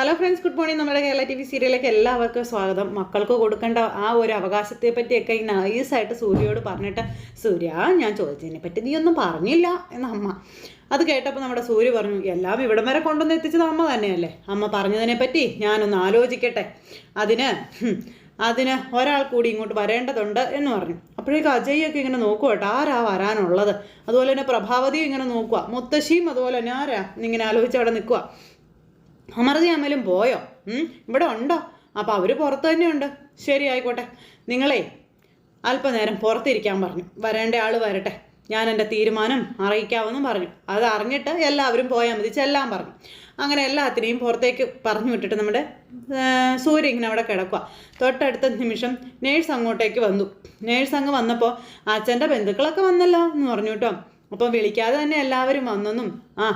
Hello friends good morning നമ്മുടെ Kerala T V സീരിയലിലേക്ക് എല്ലാവർക്കും സ്വാഗതം. മക്കൾക്ക് കൊടുക്കേണ്ട ആ ഒരു അവകാശത്തെ പറ്റിയൊക്കെ ഈ നൈസായിട്ട് സൂര്യയോട് പറഞ്ഞിട്ട് സൂര്യ ഞാൻ ചോദിച്ചതിനെ പറ്റി നീ ഒന്നും പറഞ്ഞില്ല എന്ന അമ്മ. അത് കേട്ടപ്പോൾ നമ്മുടെ സൂര്യ പറഞ്ഞു എല്ലാം ഇവിടം വരെ കൊണ്ടുവന്ന് എത്തിച്ചത് അമ്മ തന്നെയല്ലേ? അമ്മ പറഞ്ഞതിനെ പറ്റി ഞാനൊന്ന് ആലോചിക്കട്ടെ. അതിന് അതിന് ഒരാൾ കൂടി ഇങ്ങോട്ട് വരേണ്ടതുണ്ട് എന്ന് പറഞ്ഞു. അപ്പോഴേക്കും അജയൊക്കെ ഇങ്ങനെ നോക്കുക കേട്ടോ ആരാ വരാനുള്ളത്? അതുപോലെ തന്നെ പ്രഭാവതിയും ഇങ്ങനെ നോക്കുക. മുത്തശ്ശിയും അതുപോലെ തന്നെ ആരാ ഇങ്ങനെ ആലോചിച്ച് അവിടെ നിൽക്കുക. അമൃതി അമലും പോയോ ഇവിടെ ഉണ്ടോ? അപ്പോൾ അവർ പുറത്ത് തന്നെയുണ്ട് ശരി ആയിക്കോട്ടെ. നിങ്ങളെ അല്പനേരം പുറത്തിരിക്കാൻ പറഞ്ഞു. വരേണ്ട ആൾ വരട്ടെ. ഞാൻ എന്റെ തീരുമാനം അറിയിക്കാമെന്നും പറഞ്ഞു. അത് അറിഞ്ഞിട്ട് എല്ലാവരും പോയാൽ മതി ചെല്ലാൻ പറഞ്ഞു. അങ്ങനെ എല്ലാത്തിനെയും പുറത്തേക്ക് പറഞ്ഞു വിട്ടിട്ട് നമ്മുടെ സൂര്യ ഇങ്ങനെ അവിടെ കിടക്കുക തൊട്ടടുത്ത നിമിഷം നേഴ്സ് അങ്ങോട്ടേക്ക് വന്നു. നേഴ്സ് അങ്ങ് വന്നപ്പോൾ അച്ഛന്റെ ബന്ധുക്കളൊക്കെ വന്നല്ലോ എന്ന് പറഞ്ഞു കേട്ടോ. അപ്പോൾ വിളിക്കാതെ തന്നെ എല്ലാവരും വന്നെന്നും ആ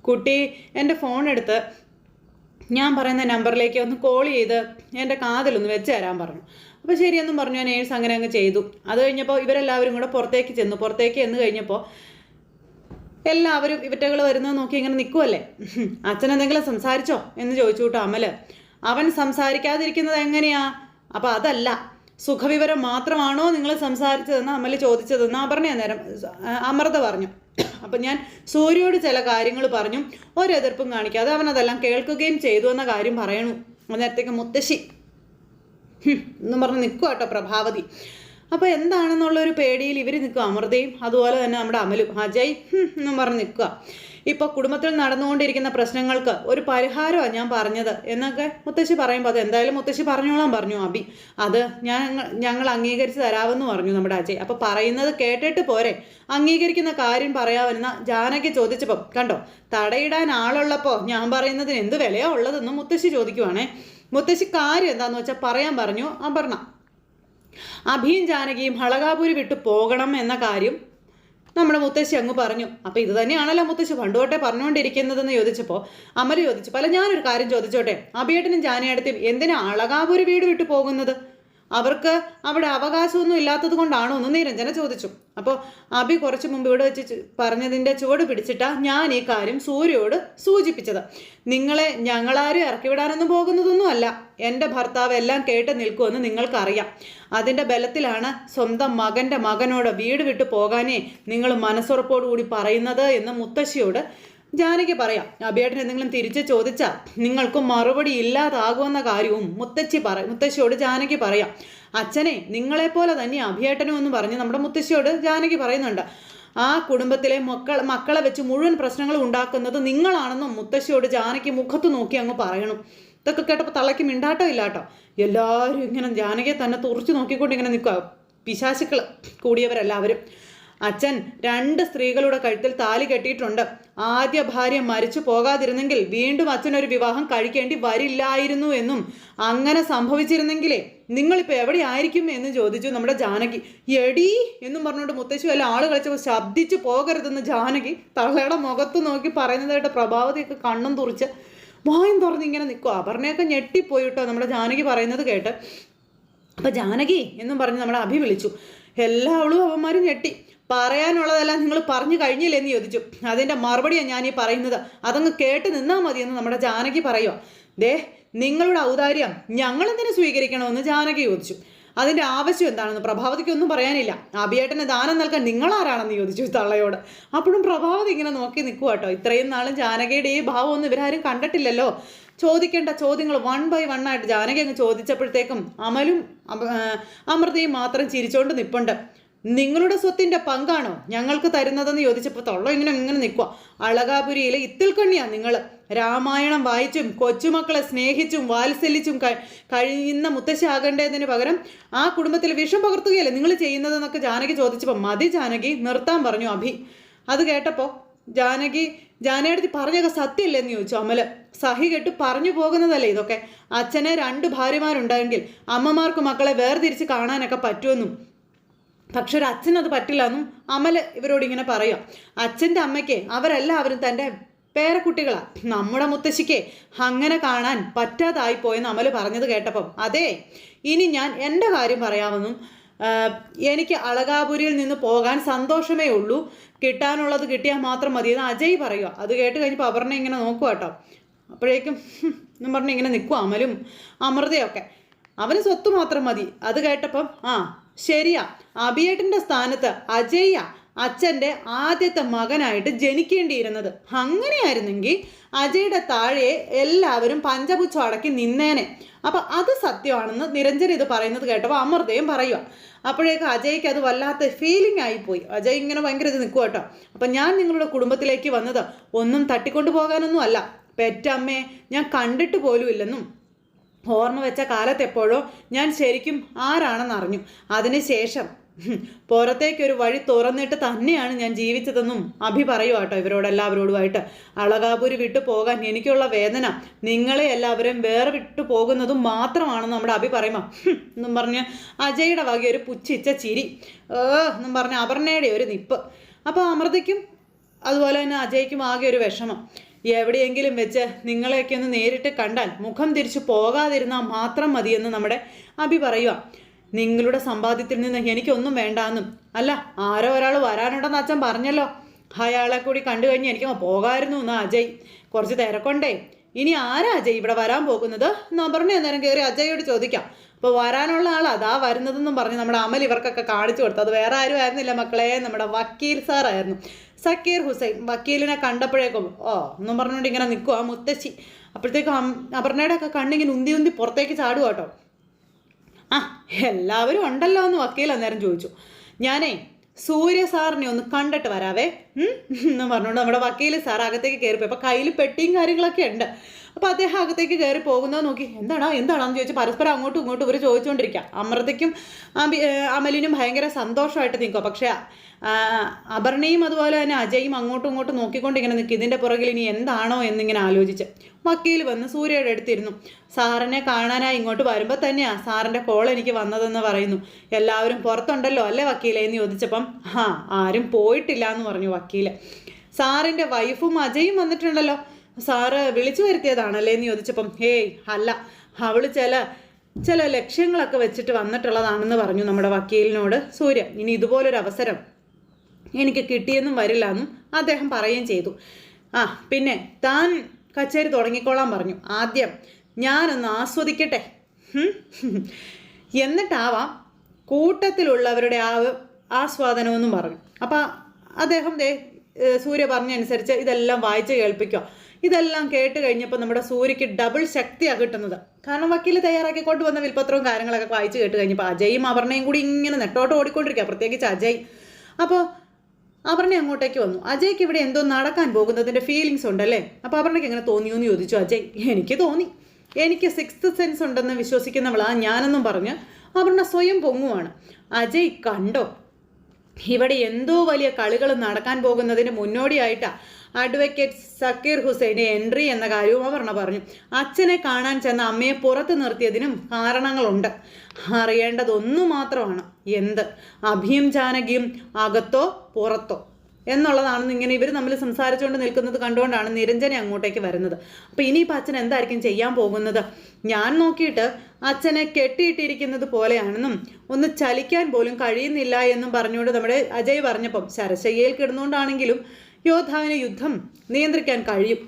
കുട്ടി എന്റെ ഫോൺ എടുത്ത് ഞാൻ പറയുന്ന നമ്പറിലേക്ക് ഒന്ന് കോൾ ചെയ്ത് എന്റെ കാതിലൊന്ന് വെച്ച് തരാൻ പറഞ്ഞു. അപ്പോൾ ശരിയെന്നും പറഞ്ഞു. ഞാൻ നേഴ്സ് അങ്ങനെ അങ്ങ് ചെയ്തു. അത് കഴിഞ്ഞപ്പോൾ ഇവരെല്ലാവരും കൂടെ പുറത്തേക്ക് ചെന്നു. പുറത്തേക്ക് ചെന്ന് കഴിഞ്ഞപ്പോൾ എല്ലാവരും ഇവറ്റകൾ വരുന്നത് നോക്കി ഇങ്ങനെ നിൽക്കുമല്ലേ അച്ഛൻ എന്തെങ്കിലും സംസാരിച്ചോ എന്ന് ചോദിച്ചു കേട്ടോ അമൽ. അവൻ സംസാരിക്കാതിരിക്കുന്നത് എങ്ങനെയാ? അപ്പം അതല്ല. സുഖവിവരം മാത്രമാണോ നിങ്ങൾ സംസാരിച്ചതെന്ന് അമൽ ചോദിച്ചതെന്ന് അപർണ നേരം അമൃത പറഞ്ഞു. അപ്പം ഞാൻ സൂര്യയോട് ചില കാര്യങ്ങൾ പറഞ്ഞു ഒരെതിർപ്പും കാണിക്കാതെ അവൻ അതെല്ലാം കേൾക്കുകയും ചെയ്തു എന്ന കാര്യം പറയണു. അന്നേരത്തേക്ക് മുത്തശ്ശി എന്ന് പറഞ്ഞ് നിൽക്കുക കേട്ടോ പ്രഭാവതി. അപ്പോൾ എന്താണെന്നുള്ള ഒരു പേടിയിൽ ഇവർ നിൽക്കുക അമൃതയും അതുപോലെ തന്നെ നമ്മുടെ അമലും അജയ് എന്നും പറഞ്ഞ് നിൽക്കുക ഇപ്പോൾ കുടുംബത്തിൽ നടന്നുകൊണ്ടിരിക്കുന്ന പ്രശ്നങ്ങൾക്ക് ഒരു പരിഹാരമാണ് ഞാൻ പറഞ്ഞത്. എന്നൊക്കെ മുത്തശ്ശി പറയുമ്പോൾ അത് എന്തായാലും മുത്തശ്ശി പറഞ്ഞോളാം പറഞ്ഞു അബി. അത് ഞാൻ ഞങ്ങൾ അംഗീകരിച്ച് തരാമെന്ന് പറഞ്ഞു നമ്മുടെ അജയ്. അപ്പോൾ പറയുന്നത് കേട്ടിട്ട് പോരെ. അംഗീകരിക്കുന്ന കാര്യം പറയാമെന്ന ജാനകി ചോദിച്ചപ്പോൾ കണ്ടോ തടയിടാൻ ആളുള്ളപ്പോൾ ഞാൻ പറയുന്നതിന് എന്ത് വിലയാ ഉള്ളതെന്ന് മുത്തശ്ശി ചോദിക്കുവാണേ. മുത്തശ്ശി കാര്യം എന്താന്ന് വെച്ചാൽ പറയാൻ പറഞ്ഞു അപർണ. അഭിയും ജാനകിയും ഹളകാപുരി വിട്ടു പോകണം എന്ന കാര്യം നമ്മുടെ മുത്തശ്ശി അങ്ങ് പറഞ്ഞു അപ്പൊ ഇത് തന്നെയാണല്ലോ മുത്തശ്ശി പണ്ടുതൊട്ടേ പറഞ്ഞുകൊണ്ടിരിക്കുന്നതെന്ന് ചോദിച്ചപ്പോൾ അമല ചോദിച്ചു പല ഞാനൊരു കാര്യം ചോദിച്ചോട്ടെ? അഭിയേട്ടനും ജാനിയടത്തും എന്തിനാ അളകാപൂര് വീട് വിട്ടു പോകുന്നത്? അവർക്ക് അവിടെ അവകാശമൊന്നും ഇല്ലാത്തത് കൊണ്ടാണോ എന്ന് നിരഞ്ജന ചോദിച്ചു. അപ്പോൾ അബി കുറച്ച് മുമ്പ് ഇവിടെ വെച്ച് പറഞ്ഞതിന്റെ ചുവട് പിടിച്ചിട്ടാ ഞാൻ ഈ കാര്യം സൂര്യയോട് സൂചിപ്പിച്ചത്. നിങ്ങളെ ഞങ്ങളാരും ഇറക്കി വിടാനൊന്നും പോകുന്നതൊന്നും അല്ല. എന്റെ ഭർത്താവ് എല്ലാം കേട്ട് നിൽക്കുമെന്ന് നിങ്ങൾക്കറിയാം. അതിന്റെ ബലത്തിലാണ് സ്വന്തം മകന്റെ മകനോട് വീട് വിട്ടു പോകാനേ നിങ്ങൾ മനസ്സുറപ്പോടുകൂടി പറയുന്നത് എന്ന് മുത്തശ്ശിയോട് ജാനകി പറയാം അബിയേട്ടൻ എന്തെങ്കിലും തിരിച്ച് ചോദിച്ചാൽ നിങ്ങൾക്കും മറുപടി ഇല്ലാതാകുമെന്ന കാര്യവും മുത്തച്ഛി പറ മുത്തശ്ശിയോട് ജാനകി പറയാം. അച്ഛനെ നിങ്ങളെപ്പോലെ തന്നെ അഭിയേട്ടനും എന്ന് പറഞ്ഞ് നമ്മുടെ മുത്തശ്ശിയോട് ജാനകി പറയുന്നുണ്ട്. ആ കുടുംബത്തിലെ മക്കൾ മക്കളെ വെച്ച് മുഴുവൻ പ്രശ്നങ്ങളും ഉണ്ടാക്കുന്നത് നിങ്ങളാണെന്നും മുത്തശ്ശിയോട് ജാനകി മുഖത്ത് നോക്കി അങ്ങ് പറയണം. ഇതൊക്കെ കേട്ടപ്പോൾ തള്ളയ്ക്ക് മിണ്ടാട്ടോ ഇല്ലാട്ടോ. എല്ലാവരും ഇങ്ങനെ ജാനകിയെ തന്നെ തുറച്ചു നോക്കിക്കൊണ്ട് ഇങ്ങനെ നിൽക്കുക പിശാശുക്കൾ കൂടിയവരെല്ലാവരും അച്ഛൻ രണ്ട് സ്ത്രീകളുടെ കഴുത്തിൽ താലി കെട്ടിയിട്ടുണ്ട്. ആദ്യ ഭാര്യ മരിച്ചു പോകാതിരുന്നെങ്കിൽ വീണ്ടും അച്ഛനൊരു വിവാഹം കഴിക്കേണ്ടി വരില്ലായിരുന്നു എന്നും. അങ്ങനെ സംഭവിച്ചിരുന്നെങ്കിലേ നിങ്ങളിപ്പോൾ എവിടെയായിരിക്കും എന്ന് ചോദിച്ചു നമ്മുടെ ജാനകി. എടി എന്നും പറഞ്ഞുകൊണ്ട് മുത്തശ്ശി വല്ല ആൾ കളിച്ചപ്പോൾ ശബ്ദിച്ചു പോകരുതെന്ന് ജാനകി തള്ളയുടെ മുഖത്ത് നോക്കി പറയുന്നതായിട്ട് പ്രഭാവതിയൊക്കെ കണ്ണും തുറിച്ച് വായും തുറന്ന് ഇങ്ങനെ നിൽക്കുക അപർണയൊക്കെ ഞെട്ടിപ്പോയി കേട്ടോ നമ്മുടെ ജാനകി പറയുന്നത് കേട്ട്. അപ്പോൾ ജാനകി എന്നും പറഞ്ഞ് നമ്മളെ അഭി വിളിച്ചു. എല്ലാവളും അവന്മാരും ഞെട്ടി. പറയാനുള്ളതെല്ലാം നിങ്ങൾ പറഞ്ഞു കഴിഞ്ഞില്ലേ എന്ന് ചോദിച്ചു. അതിന്റെ മറുപടിയാണ് ഞാൻ ഈ പറയുന്നത്. അതങ്ങ് കേട്ട് നിന്നാൽ മതി എന്ന് നമ്മുടെ ജാനകി പറയുക ദേ നിങ്ങളുടെ ഔദാര്യം ഞങ്ങളെന്തിനു സ്വീകരിക്കണമെന്ന് ജാനകി ചോദിച്ചു. അതിന്റെ ആവശ്യം എന്താണെന്ന് പ്രഭാവതിക്ക് ഒന്നും പറയാനില്ല. അഭിയേട്ടന് ദാനം നൽകാൻ നിങ്ങളാരാണെന്ന് ചോദിച്ചു തള്ളയോട്. അപ്പോഴും പ്രഭാവതി ഇങ്ങനെ നോക്കി നിൽക്കുക കേട്ടോ ഇത്രയും നാളും ജാനകിയുടെ ഈ ഭാവമൊന്നും ഇവരാരും കണ്ടിട്ടില്ലല്ലോ. ചോദിക്കേണ്ട ചോദ്യങ്ങൾ വൺ ബൈ വൺ ആയിട്ട് ജാനകി അങ്ങ് ചോദിച്ചപ്പോഴത്തേക്കും അമലും അമ- അമൃതയും മാത്രം ചിരിച്ചോണ്ട് നിപ്പുണ്ട്. നിങ്ങളുടെ സ്വത്തിന്റെ പങ്കാണോ ഞങ്ങൾക്ക് തരുന്നതെന്ന് ചോദിച്ചപ്പോൾ തൊള്ളോ ഇങ്ങനെ ഇങ്ങനെ നിൽക്കുക അളകാപുരിയിലെ ഇത്തിൽക്കണ്ണിയാ നിങ്ങൾ രാമായണം വായിച്ചും കൊച്ചുമക്കളെ സ്നേഹിച്ചും വാത്സല്യിച്ചും കഴി- കഴിയുന്ന മുത്തശ്ശി ആകേണ്ടതിന് പകരം ആ കുടുംബത്തിൽ വിഷം പകർത്തുകയല്ലേ നിങ്ങൾ ചെയ്യുന്നതെന്നൊക്കെ ജാനകി ചോദിച്ചപ്പോൾ മതി ജാനകി നിർത്താൻ പറഞ്ഞു അഭി. അത് കേട്ടപ്പോൾ ജാനകി ജാനയടുത്ത് പറഞ്ഞൊക്കെ സത്യമല്ലേ എന്ന് ചോദിച്ചു അമൽ. സഹി കെട്ട് പറഞ്ഞു പോകുന്നതല്ലേ ഇതൊക്കെ. അച്ഛനെ രണ്ട് ഭാര്യമാരുണ്ടെങ്കിൽ അമ്മമാർക്ക് മക്കളെ വേർതിരിച്ച് കാണാനൊക്കെ പറ്റുമെന്നും പക്ഷെ ഒരു അച്ഛനത് പറ്റില്ല എന്നും അമൽ ഇവരോട് ഇങ്ങനെ പറയാം. അച്ഛന്റെ അമ്മയ്ക്ക് അവരെല്ലാവരും തന്റെ പേരക്കുട്ടികളാണ് നമ്മുടെ മുത്തശ്ശിക്ക് അങ്ങനെ കാണാൻ പറ്റാതായി പോയെന്ന് അമൽ പറഞ്ഞത് കേട്ടപ്പം അതെ ഇനി ഞാൻ എന്റെ കാര്യം പറയാമെന്നും എനിക്ക് അളകാപുരിയിൽ നിന്ന് പോകാൻ സന്തോഷമേ ഉള്ളൂ. കിട്ടാനുള്ളത് കിട്ടിയാൽ മാത്രം മതി എന്ന് അജയ് പറയുക അത് കേട്ട് കഴിഞ്ഞപ്പോൾ അപർണ ഇങ്ങനെ നോക്കുക കേട്ടോ. അപ്പോഴേക്കും എന്നും പറഞ്ഞ് ഇങ്ങനെ നിൽക്കും അമലും അമൃതയൊക്കെ. അവന് സ്വത്ത് മാത്രം മതി. അത് കേട്ടപ്പം ആ ശരിയാ. അഭിയേട്ടന്റെ സ്ഥാനത്ത് അജയ്യ അച്ഛന്റെ ആദ്യത്തെ മകനായിട്ട് ജനിക്കേണ്ടിയിരുന്നത്. അങ്ങനെയായിരുന്നെങ്കിൽ അജയുടെ താഴെ എല്ലാവരും പഞ്ചപുച്ഛം അടക്കി നിന്നേനെ. അപ്പൊ അത് സത്യമാണെന്ന് നിരഞ്ജൻ ഇത് പറയുന്നത് കേട്ടപ്പോൾ അമൃതയും പറയുക അപ്പോഴേക്ക് അജയ്ക്ക് അത് വല്ലാത്ത ഫീലിംഗ് ആയിപ്പോയി. അജയ് ഇങ്ങനെ ഭയങ്കര ഇത് നിൽക്കുക കേട്ടോ. അപ്പം ഞാൻ നിങ്ങളുടെ കുടുംബത്തിലേക്ക് വന്നത് ഒന്നും തട്ടിക്കൊണ്ടു പോകാനൊന്നും അല്ല. പെറ്റമ്മയെ ഞാൻ കണ്ടിട്ട് പോലും ഇല്ലെന്നും ഓർമ്മ വെച്ച കാലത്തെപ്പോഴോ ഞാൻ ശരിക്കും ആരാണെന്ന് അറിഞ്ഞു അതിനുശേഷം പുറത്തേക്കൊരു വഴി തുറന്നിട്ട് തന്നെയാണ് ഞാൻ ജീവിച്ചതെന്നും അഭി പറയുക കേട്ടോ ഇവരോടെല്ലാവരോടുമായിട്ട് അളകാപുരി വിട്ടു പോകാൻ എനിക്കുള്ള വേദന നിങ്ങളെ എല്ലാവരും വേറെ വിട്ടു പോകുന്നതും മാത്രമാണെന്ന് നമ്മുടെ അഭി പറയുമ്പോൾ എന്നും പറഞ്ഞ് അജയുടെ വക ഒരു പുച്ഛിച്ച ചിരി ഏ എന്നും പറഞ്ഞ് അപർണയുടെ ഒരു നിപ്പ്. അപ്പോൾ അമൃതയ്ക്കും അതുപോലെ തന്നെ അജയ്ക്കും ആകെ ഒരു വിഷമം. എവിടെയെങ്കിലും വെച്ച് നിങ്ങളെയൊക്കെ ഒന്ന് നേരിട്ട് കണ്ടാൽ മുഖം തിരിച്ചു പോകാതിരുന്നാൽ മാത്രം മതിയെന്ന് നമ്മുടെ അഭി പറയുക നിങ്ങളുടെ സമ്പാദ്യത്തിൽ നിന്ന് എനിക്കൊന്നും വേണ്ടാന്നും. അല്ല ആരോ ഒരാൾ വരാനുണ്ടെന്ന് അച്ഛൻ പറഞ്ഞല്ലോ. അയാളെ കൂടി കണ്ടു കഴിഞ്ഞ് എനിക്ക് പോകാമായിരുന്നു എന്ന് അജയ്. കുറച്ച് തിരക്കൊണ്ടേ. ഇനി ആരാ അജയ് ഇവിടെ വരാൻ പോകുന്നത്? എന്നാ പറഞ്ഞു നേരം കയറി അജയോട് ചോദിക്കാം. അപ്പോൾ വരാനുള്ള ആൾ അതാ വരുന്നതെന്നും പറഞ്ഞ് നമ്മുടെ അമൽ ഇവർക്കൊക്കെ കാണിച്ചു കൊടുത്തു. അത് വേറെ ആരും ആയിരുന്നില്ല മക്കളെ. നമ്മുടെ വക്കീൽ സാറായിരുന്നു. സക്കീർ ഹുസൈൻ വക്കീലിനെ കണ്ടപ്പോഴേക്കും ഓ എന്നും പറഞ്ഞുകൊണ്ട് ഇങ്ങനെ നിൽക്കും ആ മുത്തശ്ശി. അപ്പോഴത്തേക്കും അപർണയുടെ ഒക്കെ കണ്ണിങ്ങനെ ഉന്തി ഉന്തി പുറത്തേക്ക് ചാടുക കേട്ടോ. ആ എല്ലാവരും ഉണ്ടല്ലോ എന്ന് വക്കീൽ അന്നേരം ചോദിച്ചു. ഞാനേ സൂര്യ സാറിനെ ഒന്ന് കണ്ടിട്ട് വരാവേ. എന്ന് പറഞ്ഞുകൊണ്ട് നമ്മുടെ വക്കീൽ സാർ അകത്തേക്ക് കയറിപ്പോയി. അപ്പോൾ കയ്യിൽ പെട്ടിയും കാര്യങ്ങളൊക്കെ ഉണ്ട്. അപ്പോൾ അദ്ദേഹം അകത്തേക്ക് കയറി പോകുന്നത് നോക്കി എന്താണോ എന്താണെന്ന് ചോദിച്ച് പരസ്പരം അങ്ങോട്ടും ഇങ്ങോട്ടും ഇവർ ചോദിച്ചുകൊണ്ടിരിക്കുക അമൃതയ്ക്കും അമലിനും ഭയങ്കര സന്തോഷമായിട്ട് നിൽക്കുക പക്ഷേ അപർണയും അതുപോലെ തന്നെ അജയും അങ്ങോട്ടും ഇങ്ങോട്ടും നോക്കിക്കൊണ്ട് ഇങ്ങനെ നിൽക്കും. ഇതിന്റെ പുറകിൽ ഇനി എന്താണോ എന്നിങ്ങനെ ആലോചിച്ച്. വക്കീൽ വന്ന് സൂര്യയുടെ അടുത്തിരുന്നു. സാറിനെ കാണാനായി ഇങ്ങോട്ട് വരുമ്പോൾ തന്നെയാ സാറിന്റെ കോൾ എനിക്ക് വന്നതെന്ന് പറയുന്നു. എല്ലാവരും പുറത്തുണ്ടല്ലോ അല്ലേ വക്കീലെ എന്ന് ചോദിച്ചപ്പം ആ ആരും പോയിട്ടില്ല എന്ന് പറഞ്ഞു വക്കീൽ. സാറിന്റെ വൈഫും അജയും വന്നിട്ടുണ്ടല്ലോ. സാറ് വിളിച്ചു വരുത്തിയതാണല്ലേ എന്ന് ചോദിച്ചപ്പം ഹേയ് അല്ല. അവൾ ചില ചില ലക്ഷ്യങ്ങളൊക്കെ വെച്ചിട്ട് വന്നിട്ടുള്ളതാണെന്ന് പറഞ്ഞു നമ്മുടെ വക്കീലിനോട് സൂര്യ. ഇനി ഇതുപോലൊരു അവസരം എനിക്ക് കിട്ടിയെന്നും വരില്ല എന്നും അദ്ദേഹം പറയുകയും ചെയ്തു. ആ പിന്നെ താൻ കച്ചേരി തുടങ്ങിക്കോളാൻ പറഞ്ഞു. ആദ്യം ഞാനൊന്ന് ആസ്വദിക്കട്ടെ? എന്നിട്ടാവാം കൂട്ടത്തിലുള്ളവരുടെ ആ ആസ്വാദനമെന്നും പറഞ്ഞു. അപ്പം അദ്ദേഹം ദേ സൂര്യ പറഞ്ഞനുസരിച്ച് ഇതെല്ലാം വായിച്ച് കേൾപ്പിക്കുക. ഇതെല്ലാം കേട്ട് കഴിഞ്ഞപ്പോൾ നമ്മുടെ സൂര്യക്ക് ഡബിൾ ശക്തിയാണ് കിട്ടുന്നത്. കാരണം വക്കീൽ തയ്യാറാക്കി കൊണ്ടുവന്ന വിൽപ്പത്രവും കാര്യങ്ങളൊക്കെ വായിച്ച് കേട്ട് കഴിഞ്ഞപ്പോൾ അജയും അപർണയും കൂടി ഇങ്ങനെ നെട്ടോട്ട് ഓടിക്കൊണ്ടിരിക്കുക. പ്രത്യേകിച്ച് അജയ്. അപ്പോൾ അപർണ അങ്ങോട്ടേക്ക് വന്നു. അജയ്ക്ക് ഇവിടെ എന്തോ നടക്കാൻ പോകുന്നതിന്റെ ഫീലിങ്സ് ഉണ്ടല്ലേ? അപ്പോൾ അപർണയ്ക്ക് എങ്ങനെ തോന്നിയോ എന്ന് ചോദിച്ചു. അജയ് എനിക്ക് തോന്നി. എനിക്ക് സിക്സ്ത് സെൻസ് ഉണ്ടെന്ന് വിശ്വസിക്കുന്നവളാ ഞാനെന്നും പറഞ്ഞ് അപർണ സ്വയം പൊങ്ങുവാണ്. അജയ് കണ്ടോ? ഇവിടെ എന്തോ വലിയ കളികൾ നടക്കാൻ പോകുന്നതിന് മുന്നോടിയായിട്ടാ അഡ്വക്കേറ്റ് സക്കീർ ഹുസൈന്റെ എൻട്രി എന്ന കാര്യവും അപർണ പറഞ്ഞു. അച്ഛനെ കാണാൻ ചെന്ന അമ്മയെ പുറത്ത് നിർത്തിയതിനും കാരണങ്ങളുണ്ട്. അറിയേണ്ടതൊന്നു മാത്രമാണ്. എന്ത്? അഭിയും ജാനകിയും അകത്തോ പുറത്തോ? എന്നുള്ളതാണെന്ന് ഇങ്ങനെ ഇവർ തമ്മിൽ സംസാരിച്ചുകൊണ്ട് നിൽക്കുന്നത് കണ്ടുകൊണ്ടാണ് നിരഞ്ജനെ അങ്ങോട്ടേക്ക് വരുന്നത്. അപ്പോൾ ഇനിയിപ്പോൾ അച്ഛൻ എന്തായിരിക്കും ചെയ്യാൻ പോകുന്നത്? ഞാൻ നോക്കിയിട്ട് അച്ഛനെ കെട്ടിയിട്ടിരിക്കുന്നത് പോലെയാണെന്നും ഒന്ന് ചലിക്കാൻ പോലും കഴിയുന്നില്ല എന്നും പറഞ്ഞുകൊണ്ട് നമ്മുടെ അജയ് പറഞ്ഞപ്പം ശരശയ്യയിൽ കിടന്നുകൊണ്ടാണെങ്കിലും യോദ്ധാവിന് യുദ്ധം നിയന്ത്രിക്കാൻ കഴിയും.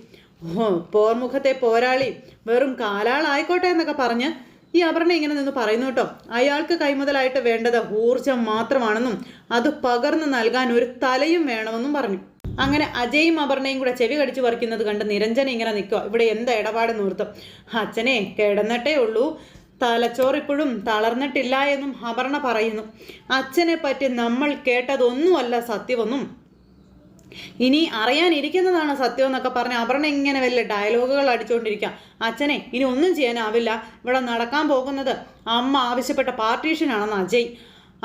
ഓ പോർമുഖത്തെ പോരാളി വെറും കാലാളായിക്കോട്ടെ എന്നൊക്കെ പറഞ്ഞ് ഈ അപർണ ഇങ്ങനെ നിന്ന് പറയുന്നു കേട്ടോ. അയാൾക്ക് കൈമുതലായിട്ട് വേണ്ടത് ഊർജം മാത്രമാണെന്നും അത് പകർന്നു നൽകാൻ ഒരു തലയും വേണമെന്നും പറഞ്ഞു. അങ്ങനെ അജയും അപർണയും കൂടെ ചെവി കടിച്ചു പറിക്കുന്നത് കണ്ട് നിരഞ്ജന ഇങ്ങനെ നിൽക്കുക. ഇവിടെ എന്താ ഇടപാട് നിർത്തും? അച്ഛനെ കിടന്നിട്ടേ ഉള്ളൂ. തലച്ചോറ് ഇപ്പോഴും തളർന്നിട്ടില്ല എന്നും അപർണ പറയുന്നു. അച്ഛനെ പറ്റി നമ്മൾ കേട്ടതൊന്നുമല്ല സത്യമെന്നും ഇനി അറിയാനിരിക്കുന്നതാണ് സത്യം എന്നൊക്കെ പറഞ്ഞ് അപർണ ഇങ്ങനെ വലിയ ഡയലോഗുകൾ അടിച്ചുകൊണ്ടിരിക്കാം അച്ഛനെ ഇനി ഒന്നും ചെയ്യാനാവില്ല. ഇവിടെ നടക്കാൻ പോകുന്നത് അമ്മ ആവശ്യപ്പെട്ട പാർട്ടീഷനാണെന്ന് അജയ്.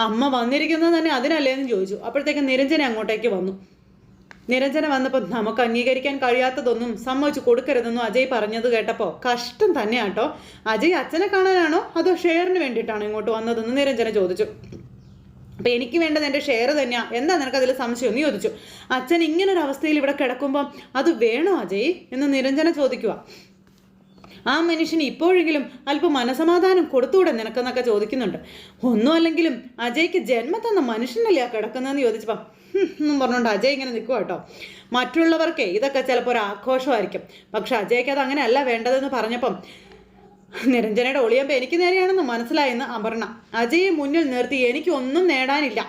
അമ്മ വന്നിരിക്കുന്നത് തന്നെ അതിനല്ലേ എന്ന് ചോദിച്ചു. അപ്പോഴത്തേക്ക് നിരഞ്ജന അങ്ങോട്ടേക്ക് വന്നു. നിരഞ്ജന വന്നപ്പോൾ നമുക്ക് അംഗീകരിക്കാൻ കഴിയാത്തതൊന്നും സമ്മതിച്ചു കൊടുക്കരുതെന്നും അജയ് പറഞ്ഞത് കേട്ടപ്പോൾ കഷ്ടം തന്നെയാട്ടോ. അജയ് അച്ഛനെ കാണാനാണോ അതോ ഷെയറിന് വേണ്ടിയിട്ടാണോ ഇങ്ങോട്ട് വന്നതെന്ന് നിരഞ്ജന ചോദിച്ചു. അപ്പം എനിക്ക് വേണ്ടത് എന്റെ ഷെയർ തന്നെയാണ് എന്താ നിനക്ക് അതിൽ സംശയം? എന്ന് ചോദിച്ചു. അച്ഛൻ ഇങ്ങനൊരു അവസ്ഥയിൽ ഇവിടെ കിടക്കുമ്പം അത് വേണോ അജയ്? എന്ന് നിരഞ്ജന ചോദിക്കുക ആ മനുഷ്യന് ഇപ്പോഴെങ്കിലും അല്പം മനസമാധാനം കൊടുത്തുകൂടെ നിനക്കെന്നൊക്കെ ചോദിക്കുന്നുണ്ട്. ഒന്നും അല്ലെങ്കിലും അജയ്ക്ക് ജന്മം തന്ന മനുഷ്യനല്ലേ ആ കിടക്കുന്നതെന്ന് ചോദിച്ചപ്പം എന്നും പറഞ്ഞുകൊണ്ട് അജയ് ഇങ്ങനെ നിൽക്കുക കേട്ടോ. മറ്റുള്ളവർക്കേ ഇതൊക്കെ ചിലപ്പോൾ ഒരു ആഘോഷമായിരിക്കും. പക്ഷെ അജയ്ക്ക് അത് അങ്ങനെയല്ല വേണ്ടതെന്ന് പറഞ്ഞപ്പം നിരഞ്ജനയുടെ ഒളിയമ്പ എനിക്ക് നേരെയാണെന്ന് മനസ്സിലായെന്ന് അപർണ. അജയെ മുന്നിൽ നിർത്തി എനിക്ക് ഒന്നും നേടാനില്ല?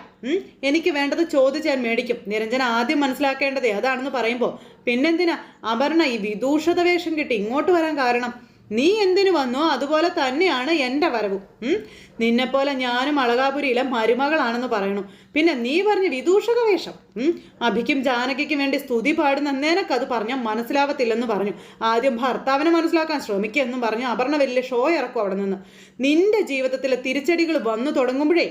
എനിക്ക് വേണ്ടത് ചോദിച്ചാൽ മേടിക്കും. നിരഞ്ജന ആദ്യം മനസ്സിലാക്കേണ്ടതേ അതാണെന്ന് പറയുമ്പോൾ പിന്നെന്തിനാ? അപർണ ഈ വിദൂഷത വേഷം കിട്ടി ഇങ്ങോട്ട് വരാൻ കാരണം നീ എന്തിനു വന്നോ അതുപോലെ തന്നെയാണ് എന്റെ വരവും? നിന്നെപ്പോലെ ഞാനും അളകാപുരിയിലെ മരുമകളാണെന്ന് പറയണു. പിന്നെ നീ പറഞ്ഞ വിദൂഷക വേഷം? അഭിക്കും ജാനകിക്കും വേണ്ടി സ്തുതി പാടുന്ന നിനക്കത് പറഞ്ഞാൽ മനസ്സിലാവത്തില്ലെന്ന് പറഞ്ഞു. ആദ്യം ഭർത്താവിനെ മനസ്സിലാക്കാൻ ശ്രമിക്കുമെന്നും പറഞ്ഞു. അപർണ വലിയ ഷോ ഇറക്കും അവിടെ നിന്ന്. നിന്റെ ജീവിതത്തിലെ തിരിച്ചടികൾ വന്നു തുടങ്ങുമ്പോഴേ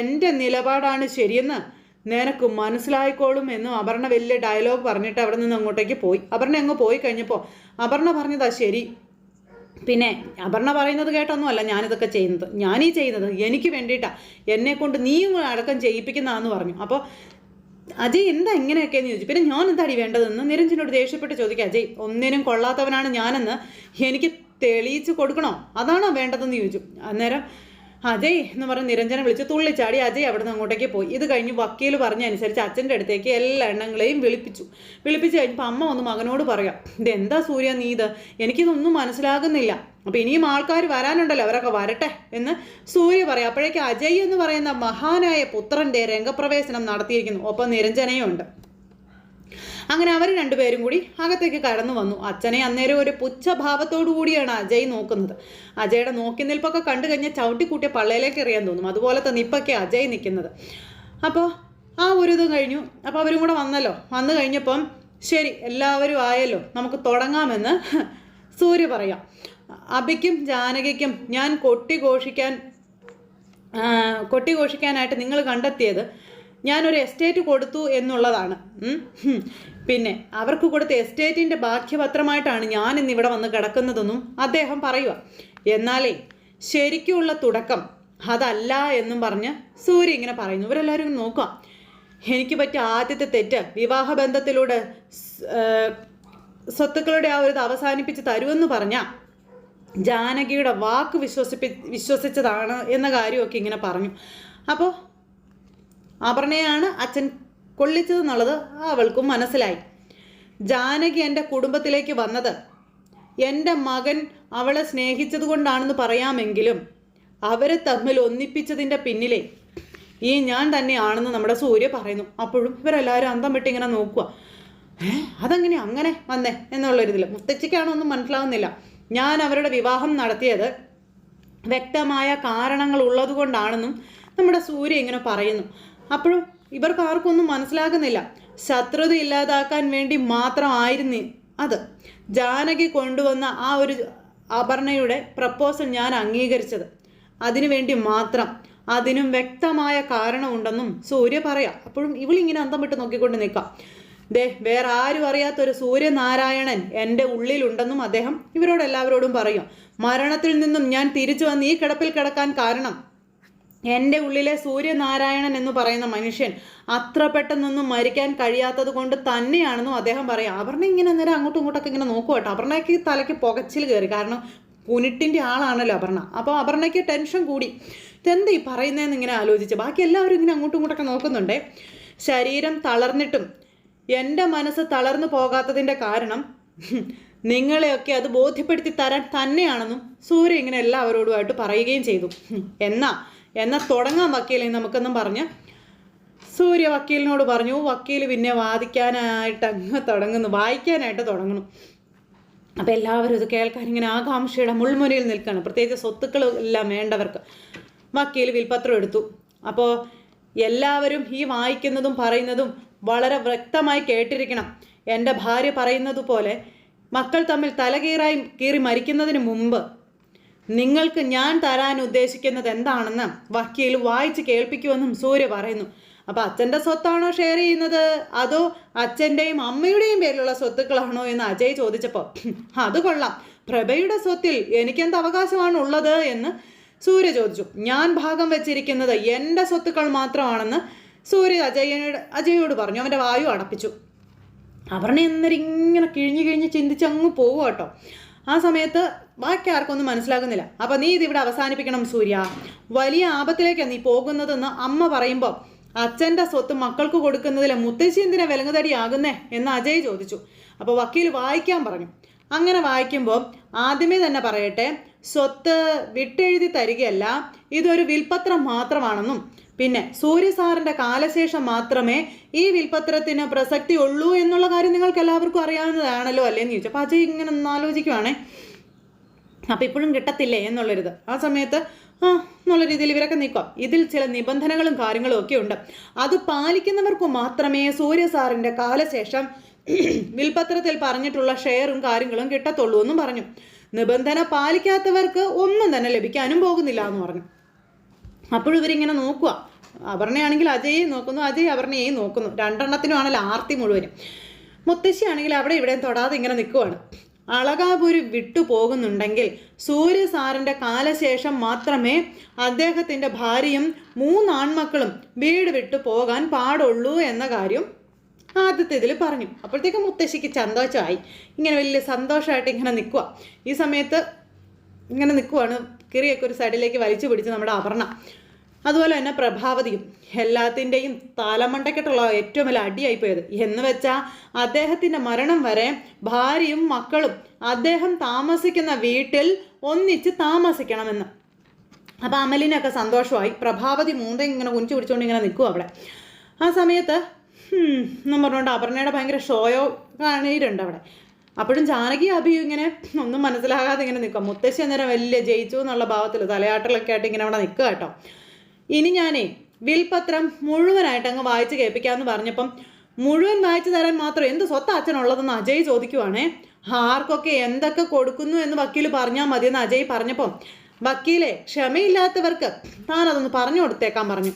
എന്റെ നിലപാടാണ് ശരിയെന്ന് നിനക്ക് മനസ്സിലായിക്കോളും എന്നും അപർണ വലിയ ഡയലോഗ് പറഞ്ഞിട്ട് അവിടെ നിന്ന് അങ്ങോട്ടേക്ക് പോയി. അപർണ അങ്ങ് പോയി കഴിഞ്ഞപ്പോൾ അപർണ പറഞ്ഞതാ ശരി. പിന്നെ അപർണ പറയുന്നത് കേട്ടൊന്നുമല്ല ഞാനിതൊക്കെ ചെയ്യുന്നത്. ഞാനീ ചെയ്യുന്നത് എനിക്ക് വേണ്ടിയിട്ടാണ് എന്നെ കൊണ്ട് നീയും അടക്കം ചെയ്യിപ്പിക്കുന്നതാന്ന് പറഞ്ഞു. അപ്പോൾ അജയ് എന്താ ഇങ്ങനെയൊക്കെയെന്ന് ചോദിച്ചു. പിന്നെ ഞാൻ എന്താടി വേണ്ടതെന്ന് നിരഞ്ജനോട് ദേഷ്യപ്പെട്ട് ചോദിക്കുക. അജയ് ഒന്നിനും കൊള്ളാത്തവനാണ് ഞാനെന്ന് എനിക്ക് തെളിയിച്ച് കൊടുക്കണോ? അതാണോ വേണ്ടതെന്ന് ചോദിച്ചു. അന്നേരം അജയ് എന്ന് പറഞ്ഞ് നിരഞ്ജനെ വിളിച്ച് തുള്ളിച്ചാടി അജയ് അവിടെ നിന്ന് അങ്ങോട്ടേക്ക് പോയി. ഇത് കഴിഞ്ഞ് വക്കീൽ പറഞ്ഞ അനുസരിച്ച് അച്ഛന്റെ അടുത്തേക്ക് എല്ലാ എണ്ണങ്ങളെയും വിളിപ്പിച്ചു. വിളിപ്പിച്ച് കഴിഞ്ഞപ്പോൾ അമ്മ ഒന്ന് മകനോട് പറയാം ഇതെന്താ സൂര്യ നീ ഇത്? എനിക്കിതൊന്നും മനസ്സിലാകുന്നില്ല. അപ്പോൾ ഇനിയും ആൾക്കാർ വരാനുണ്ടല്ലോ അവരൊക്കെ വരട്ടെ എന്ന് സൂര്യ പറയാം. അപ്പോഴേക്ക് അജയ് എന്ന് പറയുന്ന മഹാനായ പുത്രന്റെ രംഗപ്രവേശനം നടത്തിയിരിക്കുന്നു. ഒപ്പം നിരഞ്ജനയും ഉണ്ട്. അങ്ങനെ അവർ രണ്ടുപേരും കൂടി അകത്തേക്ക് കടന്നു വന്നു. അച്ഛനെ അന്നേരം ഒരു പുച്ഛഭാവത്തോടു കൂടിയാണ് അജയ് നോക്കുന്നത്. അജയുടെ നോക്കി നിൽപ്പൊക്കെ കണ്ടു കഴിഞ്ഞാൽ ചവിട്ടിക്കൂട്ടിയ പള്ളയിലേക്ക് എറിയാൻ തോന്നും. അതുപോലെ തന്നെ ഇപ്പൊക്കെ അജയ് നിൽക്കുന്നത്. അപ്പോൾ ആ ഒരു ഇതും കഴിഞ്ഞു. അപ്പോൾ അവരും കൂടെ വന്നല്ലോ. വന്നു കഴിഞ്ഞപ്പം ശരി എല്ലാവരും ആയല്ലോ. നമുക്ക് തുടങ്ങാമെന്ന് സൂര്യ പറയാം. അബിക്കും ജാനകിക്കും ഞാൻ കൊട്ടി ഘോഷിക്കാൻ കൊട്ടി കൊട്ടിഘോഷിക്കാനായിട്ട് നിങ്ങൾ കണ്ടെത്തിയത് ഞാനൊരു എസ്റ്റേറ്റ് കൊടുത്തു എന്നുള്ളതാണ്. പിന്നെ അവർക്ക് കൊടുത്ത എസ്റ്റേറ്റിന്റെ ബാധ്യപത്രമായിട്ടാണ് ഞാൻ ഇന്നിവിടെ വന്ന് കിടക്കുന്നതെന്നും അദ്ദേഹം പറയുക എന്നാലേ ശരിക്കുമുള്ള തുടക്കം അതല്ല എന്നും പറഞ്ഞ് സൂര്യ ഇങ്ങനെ പറയുന്നു. ഇവരെല്ലാവരും നോക്കുക എനിക്ക് പറ്റിയ ആദ്യത്തെ തെറ്റ് വിവാഹബന്ധത്തിലൂടെ സ്വത്തുക്കളുടെ ആ ഒരു ഇത് അവസാനിപ്പിച്ച് തരുമെന്ന് പറഞ്ഞാൽ ജാനകിയുടെ വാക്ക് വിശ്വസിപ്പി വിശ്വസിച്ചതാണ് എന്ന കാര്യമൊക്കെ ഇങ്ങനെ പറഞ്ഞു. അപ്പോൾ അപർണയാണ് അച്ഛൻ കൊള്ളിച്ചതെന്നുള്ളത് അവൾക്കും മനസ്സിലായി. ജാനകി എന്റെ കുടുംബത്തിലേക്ക് വന്നത് എന്റെ മകൻ അവളെ സ്നേഹിച്ചത് കൊണ്ടാണെന്ന് പറയാമെങ്കിലും അവരെ തമ്മിൽ ഒന്നിപ്പിച്ചതിന്റെ പിന്നിലെ ഈ ഞാൻ തന്നെയാണെന്ന് നമ്മുടെ സൂര്യ പറയുന്നു. അപ്പോഴും ഇവരെല്ലാവരും അന്തം വിട്ട് ഇങ്ങനെ നോക്കുക അതെങ്ങനെ അങ്ങനെ വന്നേ എന്നുള്ളൊരിതിൽ മുത്തച്ഛയ്ക്കാണോ ഒന്നും മനസ്സിലാവുന്നില്ല. ഞാൻ അവരുടെ വിവാഹം നടത്തിയത് വ്യക്തമായ കാരണങ്ങൾ ഉള്ളതുകൊണ്ടാണെന്നും നമ്മുടെ സൂര്യ ഇങ്ങനെ പറയുന്നു. അപ്പോഴും ഇവർക്ക് ആർക്കൊന്നും മനസ്സിലാകുന്നില്ല. ശത്രുത ഇല്ലാതാക്കാൻ വേണ്ടി മാത്രമായിരുന്നു അത്. ജാനകി കൊണ്ടുവന്ന ആ ഒരു അപർണയുടെ പ്രപ്പോസൽ ഞാൻ അംഗീകരിച്ചത്. അതിനുവേണ്ടി മാത്രം. അതിനും വ്യക്തമായ കാരണമുണ്ടെന്നും സൂര്യ പറയാം. അപ്പോഴും ഇവളിങ്ങനെ അന്തം വിട്ട് നോക്കിക്കൊണ്ട് നിൽക്കാം. ദേ വേറെ ആരും അറിയാത്തൊരു സൂര്യനാരായണൻ എന്റെ ഉള്ളിലുണ്ടെന്നും അദ്ദേഹം ഇവരോടെല്ലാവരോടും പറയും. മരണത്തിൽ നിന്നും ഞാൻ തിരിച്ചു വന്ന് ഈ കിടപ്പിൽ കിടക്കാൻ കാരണം എന്റെ ഉള്ളിലെ സൂര്യനാരായണൻ എന്ന് പറയുന്ന മനുഷ്യൻ അത്ര പെട്ടെന്നൊന്നും മരിക്കാൻ കഴിയാത്തത് കൊണ്ട് തന്നെയാണെന്നും അദ്ദേഹം പറയാം. അപർണ ഇങ്ങനെ നേരം അങ്ങോട്ടും ഇങ്ങോട്ടൊക്കെ ഇങ്ങനെ നോക്കുക കേട്ടോ. തലയ്ക്ക് പുകച്ചിൽ കയറി. കാരണം പുനിട്ടിന്റെ ആളാണല്ലോ അപർണ. അപ്പോൾ അവർണയ്ക്ക് ടെൻഷൻ കൂടി. ഇതെന്താ ഈ പറയുന്നതെന്ന് ഇങ്ങനെ ആലോചിച്ച്? ബാക്കി എല്ലാവരും ഇങ്ങനെ അങ്ങോട്ടും ഇങ്ങോട്ടൊക്കെ നോക്കുന്നുണ്ടേ. ശരീരം തളർന്നിട്ടും എന്റെ മനസ്സ് തളർന്നു പോകാത്തതിന്റെ കാരണം നിങ്ങളെയൊക്കെ അത് ബോധ്യപ്പെടുത്തി തരാൻ തന്നെയാണെന്നും സൂര്യ ഇങ്ങനെ എല്ലാവരോടുമായിട്ട് പറയുകയും ചെയ്തു. എന്നാ എന്നാ തുടങ്ങാം വക്കീലെ നമുക്കെന്നും പറഞ്ഞ്. സൂര്യ വക്കീലിനോട് പറഞ്ഞു വക്കീൽ പിന്നെ വാദിക്കാനായിട്ട് അങ്ങ് തുടങ്ങുന്നു വായിക്കാനായിട്ട് തുടങ്ങുന്നു. അപ്പോൾ എല്ലാവരും ഇത് കേൾക്കാൻ ഇങ്ങനെ ആകാംക്ഷയുടെ മുൾമുനയിൽ നിൽക്കുകയാണ് പ്രത്യേകിച്ച് സ്വത്തുക്കൾ എല്ലാം വേണ്ടവർക്ക്. വക്കീൽ വിൽപത്രം എടുത്തു. അപ്പോൾ എല്ലാവരും ഈ വായിക്കുന്നതും പറയുന്നതും വളരെ വ്യക്തമായി കേട്ടിരിക്കണം. എന്റെ ഭാര്യ പറയുന്നത് പോലെ മക്കൾ തമ്മിൽ തലകീറായി കീറി മരിക്കുന്നതിന് മുമ്പ് നിങ്ങൾക്ക് ഞാൻ തരാൻ ഉദ്ദേശിക്കുന്നത് എന്താണെന്ന് വക്കീൽ വായിച്ച് കേൾപ്പിക്കുമെന്നും സൂര്യ പറയുന്നു. അപ്പോൾ അച്ഛന്റെ സ്വത്താണോ ഷെയർ ചെയ്യുന്നത്? അതോ അച്ഛന്റെയും അമ്മയുടെയും പേരിലുള്ള സ്വത്തുക്കളാണോ എന്ന് അജയ് ചോദിച്ചപ്പോൾ അത് കൊള്ളാം. പ്രഭയുടെ സ്വത്തിൽ എനിക്കെന്ത് അവകാശമാണ് ഉള്ളത് എന്ന് സൂര്യ ചോദിച്ചു. ഞാൻ ഭാഗം വെച്ചിരിക്കുന്നത് എന്റെ സ്വത്തുക്കൾ മാത്രമാണെന്ന് സൂര്യ അജയനോട് അജയോട് പറഞ്ഞു. അവന്റെ വായു അടപ്പിച്ചു. അപർണ കിഴിഞ്ഞു കിഴിഞ്ഞ് കിഴിഞ്ഞ് ചിന്തിച്ച് അങ്ങ് പോവുക കേട്ടോ ആ സമയത്ത് ബാക്കി ആർക്കൊന്നും മനസ്സിലാകുന്നില്ല. അപ്പം നീ ഇതിവിടെ അവസാനിപ്പിക്കണം സൂര്യ. വലിയ ആപത്തിലേക്കാണ് നീ പോകുന്നതെന്ന് അമ്മ പറയുമ്പോൾ അച്ഛന്റെ സ്വത്ത് മക്കൾക്ക് കൊടുക്കുന്നതിലെ മുത്തശ്ശി എന്തിനാ വിലങ്ങുതടിയാകുന്നേ എന്ന് അജയ് ചോദിച്ചു. അപ്പോൾ വക്കീൽ വായിക്കാൻ പറഞ്ഞു. അങ്ങനെ വായിക്കുമ്പോൾ ആദ്യമേ തന്നെ പറയട്ടെ സ്വത്ത് വിട്ടെഴുതി തരികയല്ല ഇതൊരു വിൽപത്രം മാത്രമാണെന്നും പിന്നെ സൂര്യ സാറിന്റെ കാലശേഷം മാത്രമേ ഈ വിൽപത്രത്തിന് പ്രസക്തി ഉള്ളൂ എന്നുള്ള കാര്യം നിങ്ങൾക്ക് എല്ലാവർക്കും അറിയാവുന്നതാണല്ലോ അല്ലേന്ന് ചോദിച്ചു. അപ്പോൾ അജയ് ഇങ്ങനെ ഒന്ന് ആലോചിക്കുവാണേ. അപ്പം ഇപ്പോഴും കിട്ടത്തില്ലേ എന്നുള്ളൊരിത്. ആ സമയത്ത് ആ എന്നുള്ള രീതിയിൽ ഇവരൊക്കെ നിൽക്കാം ഇതിൽ ചില നിബന്ധനകളും കാര്യങ്ങളും ഒക്കെ ഉണ്ട്. അത് പാലിക്കുന്നവർക്ക് മാത്രമേ സൂര്യ സാറിന്റെ കാലശേഷം വിൽപത്രത്തിൽ പറഞ്ഞിട്ടുള്ള ഷെയറും കാര്യങ്ങളും കിട്ടത്തുള്ളൂ എന്നും പറഞ്ഞു. നിബന്ധന പാലിക്കാത്തവർക്ക് ഒന്നും തന്നെ ലഭിക്കാനും പോകുന്നില്ല എന്ന് പറഞ്ഞു. അപ്പോഴും ഇവരിങ്ങനെ നോക്കുക. അപർണയാണെങ്കിൽ അജയെ നോക്കുന്നു അജയ് അപർണയെയും നോക്കുന്നു. രണ്ടെണ്ണത്തിനുമാണല്ലോ ആർത്തി മുഴുവനും. മുത്തശ്ശിയാണെങ്കിൽ അവിടെ ഇവിടെയും തൊടാതെ ഇങ്ങനെ നിൽക്കുവാണ്. അളകാപുരി വിട്ടു പോകുന്നുണ്ടെങ്കിൽ സൂര്യ കാലശേഷം മാത്രമേ അദ്ദേഹത്തിന്റെ ഭാര്യയും മൂന്നാൺമക്കളും വീട് വിട്ടു പോകാൻ പാടുള്ളൂ എന്ന കാര്യം ആദ്യത്തെ ഇതിൽ പറഞ്ഞു. അപ്പോഴത്തേക്കും മുത്തശ്ശിക്ക് സന്തോഷമായി. ഇങ്ങനെ വലിയ സന്തോഷമായിട്ട് ഇങ്ങനെ നിൽക്കുക. ഈ സമയത്ത് ഇങ്ങനെ നിൽക്കുവാണ്. കിറിയൊക്കെ ഒരു സൈഡിലേക്ക് വലിച്ചു പിടിച്ച് നമ്മുടെ അപർണ. അതുപോലെ തന്നെ പ്രഭാവതിയും എല്ലാത്തിന്റെയും താലമണ്ടക്കെട്ടുള്ള ഏറ്റവും വലിയ അടിയായി പോയത്. എന്ന് വെച്ചാൽ അദ്ദേഹത്തിന്റെ മരണം വരെ ഭാര്യയും മക്കളും അദ്ദേഹം താമസിക്കുന്ന വീട്ടിൽ ഒന്നിച്ച് താമസിക്കണമെന്ന്. അപ്പം അമലിനൊക്കെ സന്തോഷമായി. പ്രഭാവതി മൂന്തം ഇങ്ങനെ കുഞ്ചു പിടിച്ചുകൊണ്ട് ഇങ്ങനെ നിൽക്കും അവിടെ. ആ സമയത്ത് എന്നും പറഞ്ഞുകൊണ്ട് അപർണയുടെ ഭയങ്കര ഷോയോ കാണീരുണ്ട് അവിടെ. അപ്പോഴും ജാനകി അഭിയും ഇങ്ങനെ ഒന്നും മനസ്സിലാകാതെ ഇങ്ങനെ നിൽക്കുക മുത്തശ്ശി അന്നേരം വലിയ ജയിച്ചു എന്നുള്ള ഭാവത്തിൽ തലയാട്ടലൊക്കെ ആയിട്ട് ഇങ്ങനെ അവിടെ നിൽക്കുക കേട്ടോ. ഇനി ഞാനേ വിൽപത്രം മുഴുവനായിട്ട് അങ്ങ് വായിച്ച് കേൾപ്പിക്കാമെന്ന് പറഞ്ഞപ്പം മുഴുവൻ വായിച്ചു തരാൻ മാത്രം എന്ത് സ്വത്ത് അച്ഛനുള്ളതെന്ന് അജയ് ചോദിക്കുവാണേ. ആർക്കൊക്കെ എന്തൊക്കെ കൊടുക്കുന്നു എന്ന് വക്കീൽ പറഞ്ഞാൽ മതിയെന്ന് അജയ് പറഞ്ഞപ്പം വക്കീലെ ക്ഷമയില്ലാത്തവർക്ക് താൻ അതൊന്ന് പറഞ്ഞു കൊടുത്തേക്കാൻ പറഞ്ഞു.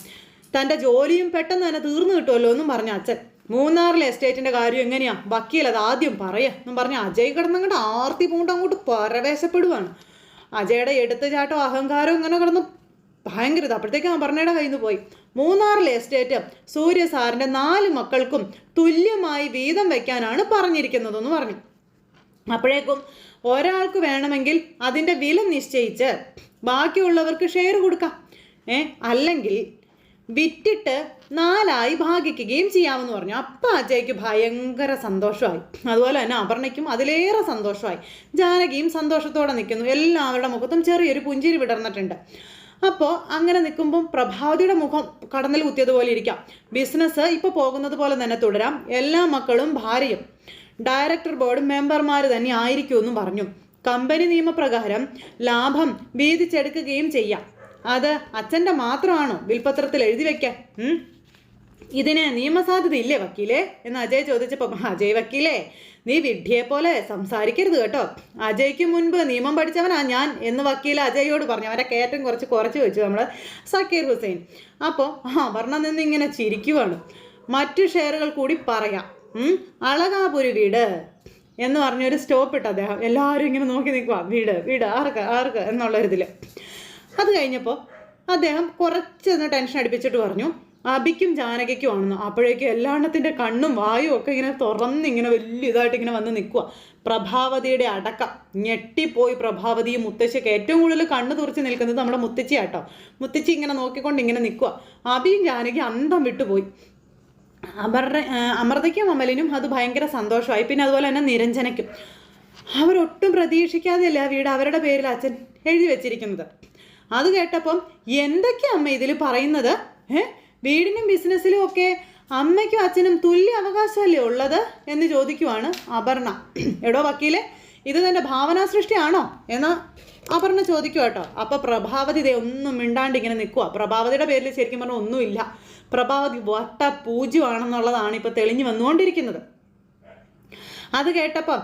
തന്റെ ജോലിയും പെട്ടെന്ന് തന്നെ തീർന്നു കിട്ടുമല്ലോ എന്നും പറഞ്ഞ അച്ഛൻ. മൂന്നാറിലെ എസ്റ്റേറ്റിന്റെ കാര്യം എങ്ങനെയാ? വക്കീൽ അത് ആദ്യം പറയാ എന്നും പറഞ്ഞ അജയ് കിടന്നങ്ങോട്ട് ആർത്തി പൂണ്ട് അങ്ങോട്ട് പരവേശപ്പെടുവാണ്. അജയുടെ എടുത്തുചാട്ടവും അഹങ്കാരവും ഇങ്ങനെ കിടന്ന് ഭയങ്കര അപ്പോഴത്തേക്കും പറഞ്ഞയുടെ കയ്യിൽ നിന്ന് പോയി. മൂന്നാറിലെ എസ്റ്റേറ്റ് സൂര്യ സാറിന്റെ നാല് മക്കൾക്കും തുല്യമായി വീതം വയ്ക്കാനാണ് പറഞ്ഞിരിക്കുന്നതെന്ന് പറഞ്ഞു. അപ്പോഴേക്കും ഒരാൾക്ക് വേണമെങ്കിൽ അതിന്റെ വില നിശ്ചയിച്ച് ബാക്കിയുള്ളവർക്ക് ഷെയർ കൊടുക്കാം. ഏ അല്ലെങ്കിൽ വിറ്റിട്ട് നാലായി ഭാഗിക്കുകയും ചെയ്യാമെന്ന് പറഞ്ഞു. അപ്പം അജയ്ക്ക് ഭയങ്കര സന്തോഷമായി. അതുപോലെ തന്നെ അപർണയ്ക്കും അതിലേറെ സന്തോഷമായി. ജാനകിയും സന്തോഷത്തോടെ നിൽക്കുന്നു. എല്ലാവരുടെ മുഖത്തും ചെറിയൊരു പുഞ്ചിരി വിടർന്നിട്ടുണ്ട്. അപ്പോൾ അങ്ങനെ നിൽക്കുമ്പം പ്രഭാവതിയുടെ മുഖം കടന്നിൽ കുത്തിയതുപോലെ ഇരിക്കാം. ബിസിനസ് ഇപ്പോൾ പോകുന്നത് പോലെ തന്നെ തുടരാം. എല്ലാ മക്കളും ഭാര്യയും ഡയറക്ടർ ബോർഡ് മെമ്പർമാർ തന്നെ ആയിരിക്കുമെന്നും പറഞ്ഞു. കമ്പനി നിയമപ്രകാരം ലാഭം വീതിച്ചെടുക്കുകയും ചെയ്യാം. അത് അച്ഛന്റെ മാത്രമാണോ വിൽപത്രത്തിൽ എഴുതി വെക്കാൻ? ഉം? ഇതിന് നിയമസാധ്യത ഇല്ലേ വക്കീലേ? എന്ന് അജയ് ചോദിച്ചപ്പം അജയ് വക്കീലേ നീ വിഡ്ഢിയെ പോലെ സംസാരിക്കരുത് കേട്ടോ. അജയ്ക്ക് മുൻപ് നിയമം പഠിച്ചവനാ ഞാൻ എന്ന് വക്കീൽ അജയോട് പറഞ്ഞു. അവരെ കയറ്റം കുറച്ച് കുറച്ച് വെച്ചു നമ്മൾ സക്കീർ ഹുസൈൻ അപ്പോൾ ആ വർണം നിന്ന് ഇങ്ങനെ ചിരിക്കുവാണ്. മറ്റു ഷെയറുകൾ കൂടി പറയാം? അളകാപുരി വീട് എന്ന് പറഞ്ഞൊരു സ്റ്റോപ്പ് ഇട്ട് അദ്ദേഹം. എല്ലാവരും ഇങ്ങനെ നോക്കി നിൽക്കുക വീട് വീട് ആർക്ക് ആർക്ക്? എന്നുള്ളൊരിതിൽ അത് കഴിഞ്ഞപ്പോൾ അദ്ദേഹം കുറച്ചൊന്ന് ടെൻഷൻ അടിപ്പിച്ചിട്ട് പറഞ്ഞു. അബിക്കും ജാനകിക്കും ആണെന്ന്. അപ്പോഴേക്കും എല്ലാണ്ണത്തിന്റെ കണ്ണും വായും ഒക്കെ ഇങ്ങനെ തുറന്ന് ഇങ്ങനെ വലിയ ഇതായിട്ട് ഇങ്ങനെ വന്ന് നിൽക്കുക പ്രഭാവതിയുടെ അടക്കം. ഞെട്ടിപ്പോയി പ്രഭാവതിയും മുത്തശ്ശിയൊക്കെ ഏറ്റവും കൂടുതൽ കണ്ണ് തുറച്ച് നിൽക്കുന്നത് നമ്മുടെ മുത്തച്ഛിയാട്ടോ മുത്തച്ഛി ഇങ്ങനെ നോക്കിക്കൊണ്ട് ഇങ്ങനെ നിൽക്കുക അബിയും ജാനകി അന്തം വിട്ടുപോയി. അവരുടെ അമൃതയ്ക്കും അമലിനും അത് ഭയങ്കര സന്തോഷമായി. പിന്നെ അതുപോലെ തന്നെ നിരഞ്ജനയ്ക്കും. അവരൊട്ടും പ്രതീക്ഷിക്കാതെയല്ല വീട് അവരുടെ പേരിൽ അച്ഛൻ എഴുതി വെച്ചിരിക്കുന്നത്? അത് കേട്ടപ്പം എന്തൊക്കെയാ അമ്മ ഇതിൽ പറയുന്നത്? ഏ? വീടിനും ബിസിനസ്സിലും ഒക്കെ അമ്മയ്ക്കും അച്ഛനും തുല്യ അവകാശമല്ലേ ഉള്ളത് എന്ന് ചോദിക്കുവാണ് അപർണ. എടോ വക്കീലെ ഇത് തന്റെ ഭാവനാ സൃഷ്ടിയാണോ എന്ന് അപർണ ചോദിക്കുക കേട്ടോ. അപ്പോൾ പ്രഭാവതി ദേ ഒന്നും മിണ്ടാണ്ട് ഇങ്ങനെ നിൽക്കുക പ്രഭാവതിയുടെ പേരിൽ ശരിക്കും പറഞ്ഞാൽ ഒന്നുമില്ല. പ്രഭാവതി വട്ട പൂജ്യമാണെന്നുള്ളതാണ് ഇപ്പൊ തെളിഞ്ഞു വന്നുകൊണ്ടിരിക്കുന്നത്. അത് കേട്ടപ്പം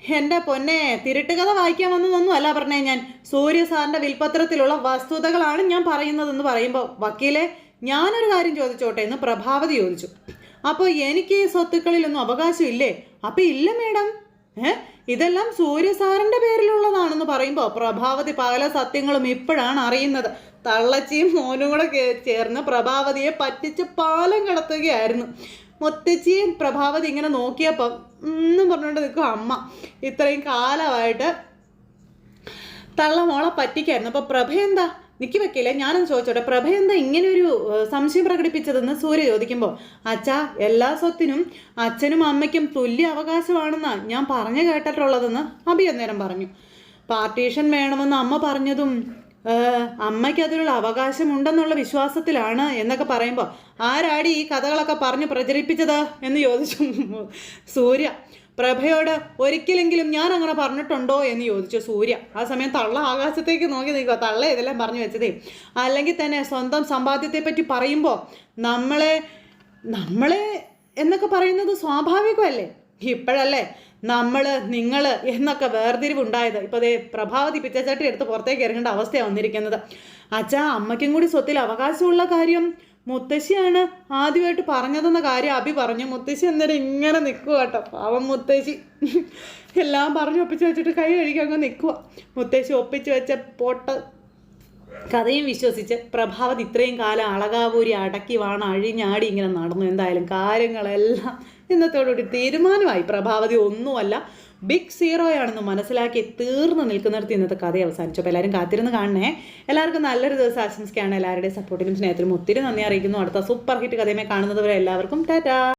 എന്റെ പൊന്നെ തിരുട്ടുകഥ വായിക്കാൻ വന്നതൊന്നും അല്ല പറഞ്ഞേ ഞാൻ. സൂര്യ സാറിന്റെ വിൽപത്രത്തിലുള്ള വസ്തുതകളാണ് ഞാൻ പറയുന്നതെന്ന് പറയുമ്പോൾ വക്കീലെ ഞാനൊരു കാര്യം ചോദിച്ചോട്ടെ എന്ന് പ്രഭാവതി ചോദിച്ചു. അപ്പോൾ എനിക്ക് ഈ സ്വത്തുക്കളിലൊന്നും അവകാശമില്ലേ? അപ്പം ഇല്ല മേഡം. ഏ? ഇതെല്ലാം സൂര്യ സാറിന്റെ പേരിലുള്ളതാണെന്ന് പറയുമ്പോൾ പ്രഭാവതി പല സത്യങ്ങളും ഇപ്പോഴാണ് അറിയുന്നത്. തള്ളച്ചിയും മോനും കൂടെ ചേർന്ന് പ്രഭാവതിയെ പറ്റിച്ച് പാലം കടത്തുകയായിരുന്നു. മുത്തച്ചിയും പ്രഭാവതി ഇങ്ങനെ നോക്കിയപ്പം എന്ന് പറഞ്ഞുകൊണ്ട് നിൽക്കും അമ്മ. ഇത്രയും കാലമായിട്ട് തള്ള മോളെ പറ്റിക്കായിരുന്നു. അപ്പോൾ പ്രഭ എന്താ? നിക്കി വെക്കില്ലേ ഞാനൊന്ന് ചോദിച്ചോട്ടെ പ്രഭ എന്താ ഇങ്ങനെ ഒരു സംശയം പ്രകടിപ്പിച്ചതെന്ന് സൂര്യ ചോദിക്കുമ്പോൾ അച്ഛാ എല്ലാ സ്വത്തിനും അച്ഛനും അമ്മയ്ക്കും തുല്യ അവകാശമാണെന്നാ ഞാൻ പറഞ്ഞു കേട്ടിട്ടുള്ളതെന്ന് അഭി അന്നേരം പറഞ്ഞു. പാർട്ടീഷൻ വേണമെന്ന് അമ്മ പറഞ്ഞതും അമ്മയ്ക്ക് അതിനുള്ള അവകാശമുണ്ടെന്നുള്ള വിശ്വാസത്തിലാണ് എന്നൊക്കെ പറയുമ്പോൾ ആരാടി ഈ കഥകളൊക്കെ പറഞ്ഞ് പ്രചരിപ്പിച്ചത്? എന്ന് ചോദിച്ചു സൂര്യ. പ്രഭയോട് ഒരിക്കലെങ്കിലും ഞാൻ അങ്ങനെ പറഞ്ഞിട്ടുണ്ടോ എന്ന് ചോദിച്ചു സൂര്യ. ആ സമയം തള്ള ആകാശത്തേക്ക് നോക്കി നിൽക്കുക. തള്ള ഇതെല്ലാം പറഞ്ഞു വെച്ചതേ. അല്ലെങ്കിൽ തന്നെ സ്വന്തം സമ്പാദ്യത്തെപ്പറ്റി പറയുമ്പോൾ നമ്മളെ നമ്മളെ എന്നൊക്കെ പറയുന്നത് സ്വാഭാവികമല്ലേ? ഇപ്പോഴല്ലേ നമ്മൾ നിങ്ങൾ എന്നൊക്കെ വേർതിരിവുണ്ടായത്. ഇപ്പോൾ ദേ പ്രഭാവതി പിച്ചച്ചട്ടി എടുത്ത് പുറത്തേക്ക് ഇറങ്ങേണ്ട അവസ്ഥയാണ് വന്നിരിക്കുന്നത്. അച്ഛാ അമ്മയ്ക്കും കൂടി സ്വത്തിൽ അവകാശമുള്ള കാര്യം മുത്തശ്ശിയാണ് ആദ്യമായിട്ട് പറഞ്ഞതെന്ന കാര്യം അഭി പറഞ്ഞു. മുത്തശ്ശി അന്നേരം ഇങ്ങനെ നിൽക്കുക കേട്ടോ. പാവം മുത്തശ്ശി. എല്ലാം പറഞ്ഞു ഒപ്പിച്ച് വെച്ചിട്ട് കൈ കഴുകി അങ്ങ് നിൽക്കുക മുത്തശ്ശി ഒപ്പിച്ച് വെച്ച പൊട്ട കഥയും വിശ്വസിച്ച് പ്രഭാവത് ഇത്രയും കാലം അളകാപൂരി അടക്കി വാണ അഴിഞ്ഞാടി ഇങ്ങനെ നടന്നു. എന്തായാലും കാര്യങ്ങളെല്ലാം ഇന്നത്തോടുകൂടി തീരുമാനമായി. പ്രഭാവതി ഒന്നുമല്ല ബിഗ് സീറോ ആണെന്ന് മനസ്സിലാക്കി തീർന്നു നിൽക്കുന്നിടത്ത് ഇന്നത്തെ കഥ അവസാനിച്ചു. അപ്പോൾ എല്ലാവരും കാത്തിരുന്ന് കാണണേ. എല്ലാവർക്കും നല്ലൊരു ദിവസം ആശംസിക്കുകയാണ്. എല്ലാവരുടെയും സപ്പോർട്ടിനും സ്നേഹത്തിനും ഒത്തിരി നന്ദി അറിയിക്കുന്നു. അടുത്ത സൂപ്പർ ഹിറ്റ് കഥയുമായി കാണുന്നത് വരെ എല്ലാവർക്കും ടാറ്റാ.